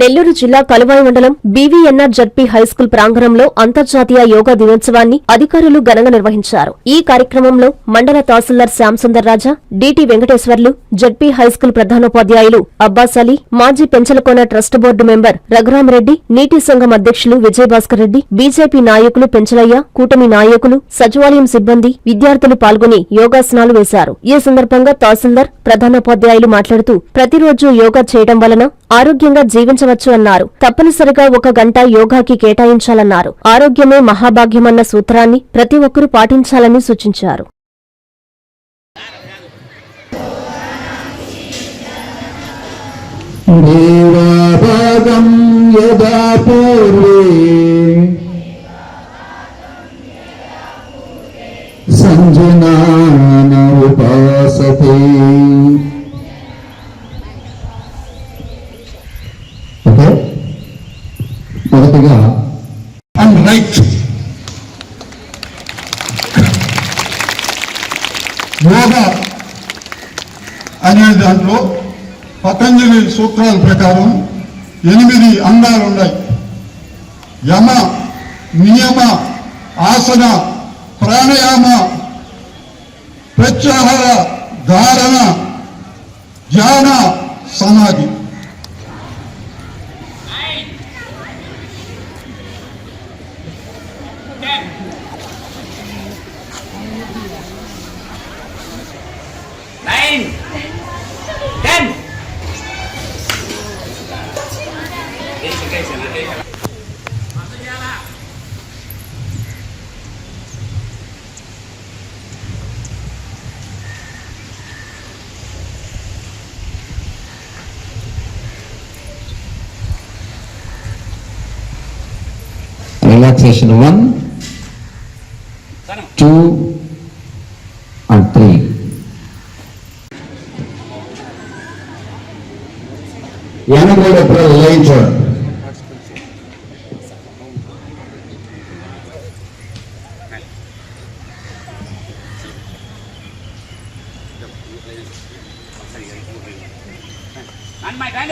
నెల్లూరు జిల్లా కలువాయి మండలం బీవీఎన్ఆర్ ZP high school ప్రాంగణంలో అంతర్జాతీయ యోగా దినోత్సవాన్ని అధికారులు ఘనంగా నిర్వహించారు. ఈ కార్యక్రమంలో మండల tahsildar Shyamsundar Raja DT Venkateswarlu ZP high school ప్రధానోపాధ్యాయులు అబ్బాస్ అలీ మాజీ Penchalakona trust board member Raghuramareddy నీటి సంఘం అధ్యక్షులు విజయభాస్కర్ రెడ్డి బీజేపీ నాయకులు పెంచలయ్య కూటమి నాయకులు సచివాలయం సిబ్బంది విద్యార్థులు పాల్గొని యోగాసనాలు వేశారు. ఈ సందర్భంగా తహసీల్దార్ ప్రధానోపాధ్యాయులు మాట్లాడుతూ ప్రతిరోజు యోగా చేయడం వలన ఆరోగ్యంగా జీవించ నిర్వహించవచ్చు అన్నారు. తప్పనిసరిగా ఒక గంట యోగాకి కేటాయించాలన్నారు. ఆరోగ్యమే మహాభాగ్యమన్న సూత్రాన్ని ప్రతి ఒక్కరూ పాటించాలని సూచించారు. దేవాభాగం యదా పూర్వే రైట్ యోగా అనే దాంట్లో పతంజలి సూత్రాల ప్రకారం ఎనిమిది అంగాలు ఉన్నాయి. యమ నియమ ఆసన ప్రాణాయామ ప్రత్యాహార ధారణ ధ్యాన సమాధి. relaxation 1 2 and 3 one over later Nine, my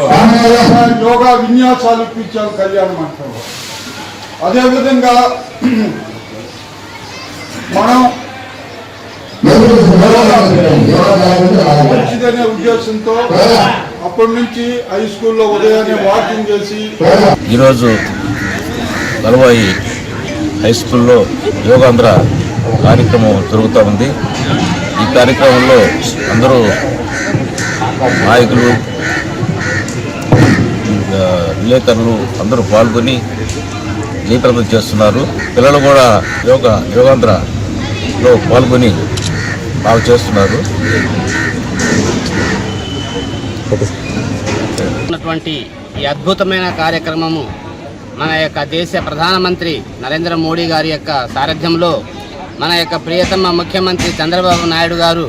yoga విన్యాసాలు ఇప్పించారు కళ్యాణ మండపంలో అదేవిధంగా మనం మంచిదనే ఉద్దేశంతో అప్పటి నుంచి హై స్కూల్లో ఉదయాన్నే వాకింగ్ చేసి ఈరోజు గలవాయి హై స్కూల్లో యోగాంధ్ర కార్యక్రమం జరుగుతూ ఉంది. ఈ కార్యక్రమంలో అందరూ నాయకులు విలేకరులు అందరూ పాల్గొని జయప్రదం చేస్తున్నారు. పిల్లలు కూడా యోగా యోగాంధ్రలో పాల్గొని బాగా చేస్తున్నారు. ఉన్నటువంటి ఈ అద్భుతమైన కార్యక్రమము మన యొక్క దేశ ప్రధానమంత్రి నరేంద్ర మోడీ గారి యొక్క సారథ్యంలో మన యొక్క ప్రియతమ ముఖ్యమంత్రి చంద్రబాబు నాయుడు గారు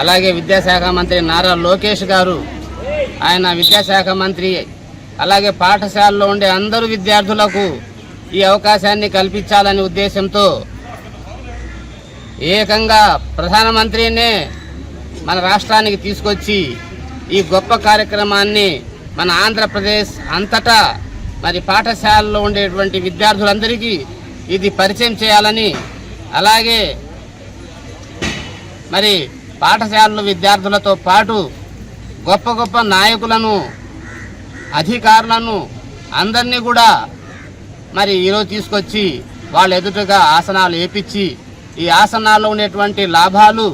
అలాగే విద్యాశాఖ మంత్రి నారా లోకేష్ గారు ఆయన విద్యాశాఖ మంత్రి అలాగే పాఠశాలలో ఉండే అందరు విద్యార్థులకు ఈ అవకాశాన్ని కల్పించాలనే ఉద్దేశంతో ఏకంగా ప్రధానమంత్రినే మన రాష్ట్రానికి తీసుకొచ్చి ఈ గొప్ప కార్యక్రమాన్ని మన ఆంధ్రప్రదేశ్ అంతటా మరి పాఠశాలలో ఉండేటువంటి విద్యార్థులందరికీ ఇది పరిచయం చేయాలని అలాగే మరి పాఠశాలలో విద్యార్థులతో పాటు గొప్ప గొప్ప నాయకులను అధికారులను అందరినీ కూడా మరి ఈరోజు తీసుకొచ్చి వాళ్ళ ఎదుటగా ఆసనాలు వేపించి ఈ ఆసనాల్లో ఉండేటువంటి లాభాలు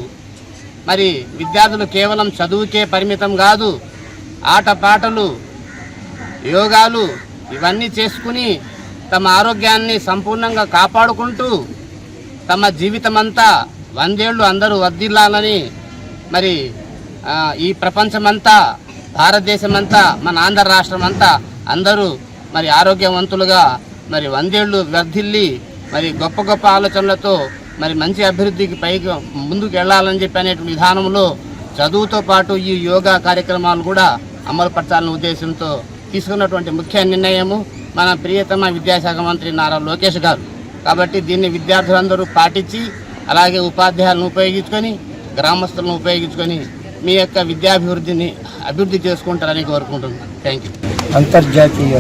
మరి విద్యార్థులు కేవలం చదువుకే పరిమితం కాదు ఆటపాటలు యోగాలు ఇవన్నీ చేసుకుని తమ ఆరోగ్యాన్ని సంపూర్ణంగా కాపాడుకుంటూ తమ జీవితమంతా వందేళ్ళు అందరూ వర్ధిల్లాలని మరి ఈ ప్రపంచమంతా భారతదేశమంతా మన ఆంధ్ర రాష్ట్రం అంతా అందరూ మరి ఆరోగ్యవంతులుగా మరి వందేళ్ళు వర్ధిల్లి మరి గొప్ప గొప్ప ఆలోచనలతో మరి మంచి అభివృద్ధికి పైకి ముందుకు వెళ్ళాలని చెప్పి అనేటువంటి విధానంలో చదువుతో పాటు ఈ యోగా కార్యక్రమాలు కూడా అమలు పరచాలనే ఉద్దేశంతో తీసుకున్నటువంటి ముఖ్య నిర్ణయము మన ప్రియతమ విద్యాశాఖ మంత్రి నారా లోకేష్ గారు. కాబట్టి దీన్ని విద్యార్థులందరూ పాటించి అలాగే ఉపాధ్యాయులను ఉపయోగించుకొని గ్రామస్తులను ఉపయోగించుకొని మీ యొక్క విద్యాభివృద్ధిని అభివృద్ధి చేసుకుంటారని కోరుకుంటున్నాను. థ్యాంక్ యూ అంతర్జాతీయ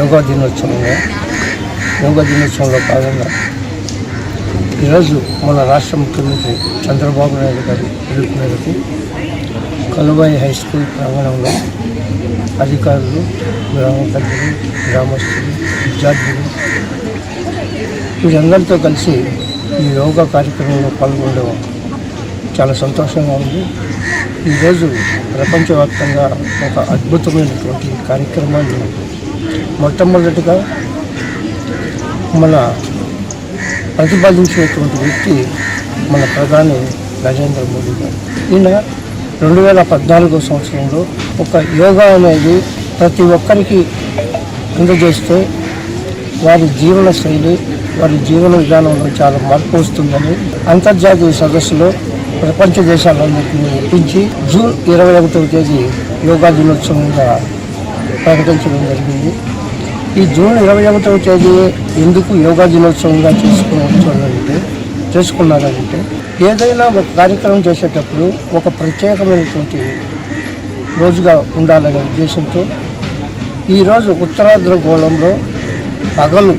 యోగా దినోత్సవంలో యోగా దినోత్సవంలో భాగంగా ఈరోజు మన రాష్ట్ర ముఖ్యమంత్రి చంద్రబాబు నాయుడు గారి పిలుపు మేరకు కలుబాయి హై స్కూల్ ప్రాంగణంలో అధికారులు గ్రామ పెద్దలు గ్రామస్తులు విద్యార్థులు వీరందరితో కలిసి ఈ యోగా కార్యక్రమంలో పాల్గొనడం చాలా సంతోషంగా ఉంది. ఈరోజు ప్రపంచవ్యాప్తంగా ఒక అద్భుతమైనటువంటి కార్యక్రమాన్ని మొట్టమొదటిగా మన ప్రతిపాదించినటువంటి వ్యక్తి మన ప్రధాని నరేంద్ర మోడీ గారు. ఈయన రెండు వేల పద్నాలుగో సంవత్సరంలో ఒక యోగా అనేది ప్రతి ఒక్కరికి అందజేస్తే వారి జీవన శైలి వారి జీవన విధానంలో చాలా మార్పు వస్తుందని అంతర్జాతీయ సదస్సులో ప్రపంచ దేశాలన్నింటినీ ఒప్పించి జూన్ ఇరవై ఒకటవ తేదీ యోగా దినోత్సవంగా ప్రకటించడం జరిగింది. ఈ జూన్ ఇరవై ఒకటవ తేదీ ఎందుకు యోగా దినోత్సవంగా చేసుకోవచ్చు చేసుకున్నారంటే ఏదైనా ఒక కార్యక్రమం చేసేటప్పుడు ఒక ప్రత్యేకమైనటువంటి రోజుగా ఉండాలనే ఉద్దేశంతో ఈరోజు ఉత్తరాంధ్ర గోళంలో పగలు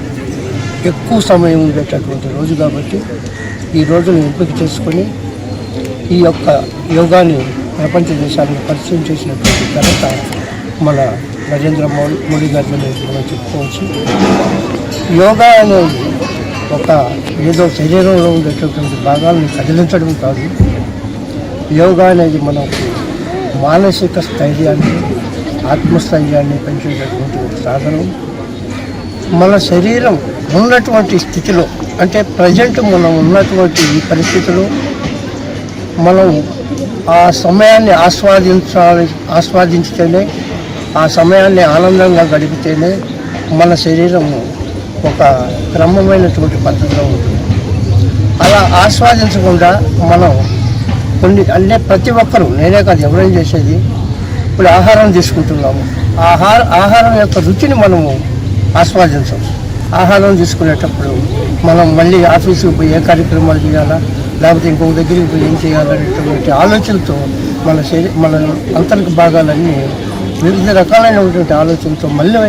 ఎక్కువ సమయం ఉండేటటువంటి రోజు కాబట్టి ఈ రోజును ఎంపిక చేసుకొని ఈ యొక్క యోగాని ప్రపంచ దేశాలను పరిచయం చేసినటువంటి ఘనత మన నరేంద్ర మోడీ మోడీ గారి మనం చెప్పుకోవచ్చు. యోగా అనేది ఒక ఏదో శరీరంలో ఉండేటటువంటి భాగాలను కదిలించడం కాదు. యోగా అనేది మనకు మానసిక స్థైర్యాన్ని ఆత్మస్థైర్యాన్ని పెంచేటటువంటి ఒక సాధనం. మన శరీరం ఉన్నటువంటి స్థితిలో అంటే ప్రజెంట్ మనం ఉన్నటువంటి ఈ పరిస్థితిలో మనం ఆ సమయాన్ని ఆస్వాదించాలి ఆస్వాదించితేనే ఆ సమయాన్ని ఆనందంగా గడిపితేనే మన శరీరం ఒక క్రమమైనటువంటి పద్ధతిలో ఉంటుంది. అలా ఆస్వాదించకుండా మనం కొన్ని అంటే ప్రతి ఒక్కరూ నేనే కాదు ఎవరైనా చేసేది ఇప్పుడు ఆహారం తీసుకుంటున్నాము. ఆహార ఆహారం యొక్క రుచిని మనము ఆస్వాదించాం ఆహారం తీసుకునేటప్పుడు మనం మళ్ళీ ఆఫీసుకు పోయి ఏ కార్యక్రమాలు చేయాలా? లేకపోతే ఇంకొక దగ్గరికి పోయి ఏం చేయాలనేటువంటి ఆలోచనతో మన శరీ మన అంతరిక భాగాలన్నీ వివిధ రకాలైనటువంటి ఆలోచనతో మళ్ళీ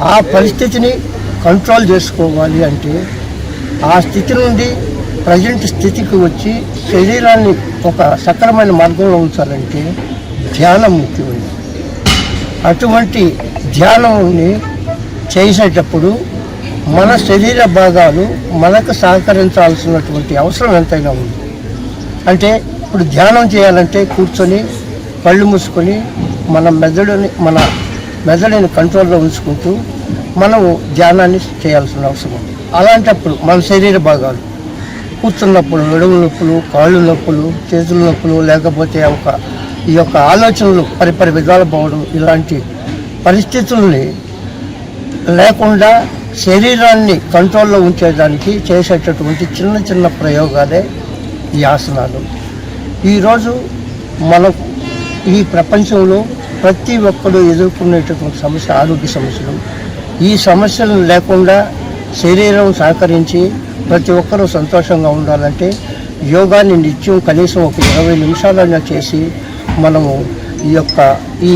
ఆ పరిస్థితిని కంట్రోల్ చేసుకోవాలి అంటే ఆ స్థితి నుండి ప్రజెంట్ స్థితికి వచ్చి శరీరాన్ని ఒక సక్రమైన మార్గంలో ఉంచాలంటే ధ్యానం ముఖ్యమైనది. అటువంటి ధ్యానంని చేసేటప్పుడు మన శరీర భాగాలు మనకు సహకరించాల్సినటువంటి అవసరం ఎంతైనా ఉంది. అంటే ఇప్పుడు ధ్యానం చేయాలంటే కూర్చొని కళ్ళు మూసుకొని మన మెదడుని మన మెదడుని కంట్రోల్లో ఉంచుకుంటూ మనము ధ్యానాన్ని చేయాల్సిన అవసరం ఉంది. అలాంటప్పుడు మన శరీర భాగాలు కూర్చున్నప్పుడు నడుము నొప్పులు కాళ్ళు నొప్పులు చేతుల నొప్పులు లేకపోతే ఒక ఈ యొక్క ఆలోచనలు పరిపరి విధాలు పోవడం ఇలాంటి పరిస్థితుల్ని లేకుండా శరీరాన్ని కంట్రోల్లో ఉంచేదానికి చేసేటటువంటి చిన్న చిన్న ప్రయోగాలే ఈ ఆసనాలు. ఈరోజు మనకు ఈ ప్రపంచంలో ప్రతి ఒక్కరు ఎదుర్కొనేటటువంటి సమస్య ఆరోగ్య సమస్యలు. ఈ సమస్యలు లేకుండా శరీరం సహకరించి ప్రతి ఒక్కరూ సంతోషంగా ఉండాలంటే యోగాని నిత్యం కనీసం ఒక ఇరవై నిమిషాలైనా చేసి మనము ఈ యొక్క ఈ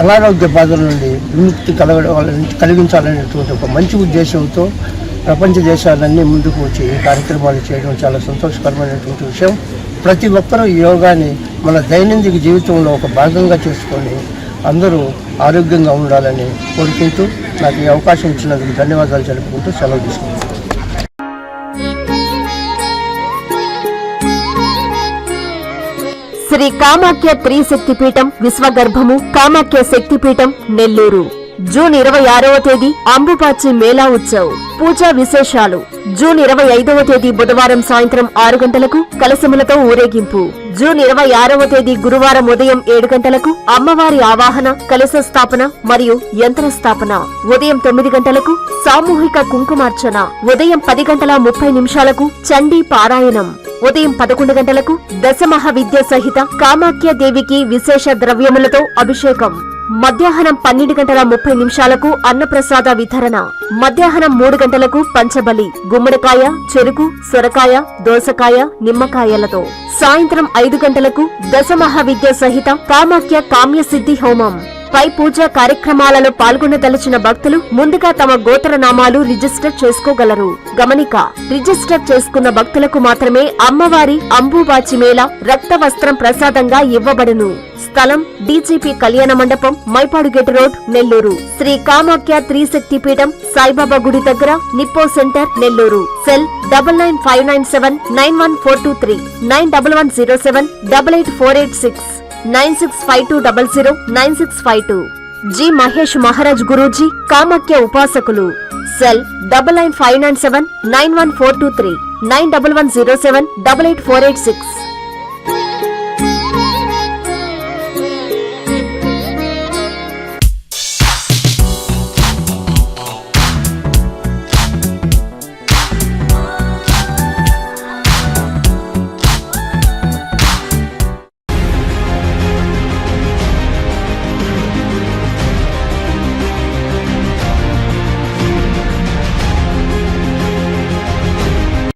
అనారోగ్య బాధల నుండి విముక్తి కలగడం కలిగించాలనేటువంటి ఒక మంచి ఉద్దేశంతో ప్రపంచ దేశాలన్నీ ముందుకు వచ్చి ఈ కార్యక్రమాలు చేయడం చాలా సంతోషకరమైనటువంటి విషయం. ప్రతి ఒక్కరూ ఈ యోగాని మన దైనందిక జీవితంలో ఒక భాగంగా చేసుకొని అందరూ ఆరోగ్యంగా ఉండాలని కోరుకుంటూ నాకు ఈ అవకాశం ఇచ్చినందుకు ధన్యవాదాలు జరుపుకుంటూ సెలవు తీసుకుంటాను శ్రీ కామాఖ్య త్రిశక్తిపీఠం విశ్వగర్భము కామాఖ్య శక్తిపీఠం నెల్లూరు. జూన్ ఇరవై ఆరవ తేదీ అంబుపాచి మేళా ఉత్సవ్. పూజా విశేషాలు. జూన్ ఇరవై ఐదవ తేదీ బుధవారం సాయంత్రం ఆరు గంటలకు కలశములతో ఊరేగింపు. జూన్ ఇరవై ఆరవ తేదీ గురువారం ఉదయం ఏడు గంటలకు అమ్మవారి ఆవాహన కలశ స్థాపన మరియు యంత్ర స్థాపన. ఉదయం తొమ్మిది గంటలకు సామూహిక కుంకుమార్చన. ఉదయం పది గంటల ముప్పై నిమిషాలకు చండీ పారాయణం. ఉదయం పదకొండు గంటలకు దశమహ విద్య సహిత కామాఖ్య దేవికి విశేష ద్రవ్యములతో అభిషేకం. మధ్యాహ్నం పన్నెండు గంటల ముప్పై నిమిషాలకు అన్నప్రసాద వితరణ. మధ్యాహ్నం మూడు గంటలకు పంచబలి గుమ్మడికాయ చెరుకు సొరకాయ దోసకాయ నిమ్మకాయలతో. సాయంత్రం ఐదు గంటలకు దశమహావిద్య సహిత కామాఖ్య కామ్య సిద్ధి హోమం. పై పూజా కార్యక్రమాలలో పాల్గొనదలిచిన భక్తులు ముందుగా తమ గోత్రనామాలు రిజిస్టర్ చేసుకోగలరు. గమనిక రిజిస్టర్ చేసుకున్న భక్తులకు మాత్రమే అమ్మవారి అంబుబాచి మేళ రక్త వస్త్రం ప్రసాదంగా ఇవ్వబడును. స్థలం డీజీపీ కళ్యాణ మండపం మైపాడుగేట్ రోడ్ నెల్లూరు. శ్రీ కామాఖ్య త్రిశక్తి పీఠం సాయిబాబా గుడి దగ్గర Nippo centre Nellore. Cell double nine five nine seven nine one four two three nine double one zero seven double eight four eight six. Nine six five two double zero nine six five two. G Mahesh Maharaj Guruji Kamakhya ఉపాసకులు. Cell double nine five nine seven nine one four two three nine double one zero seven double eight four eight six.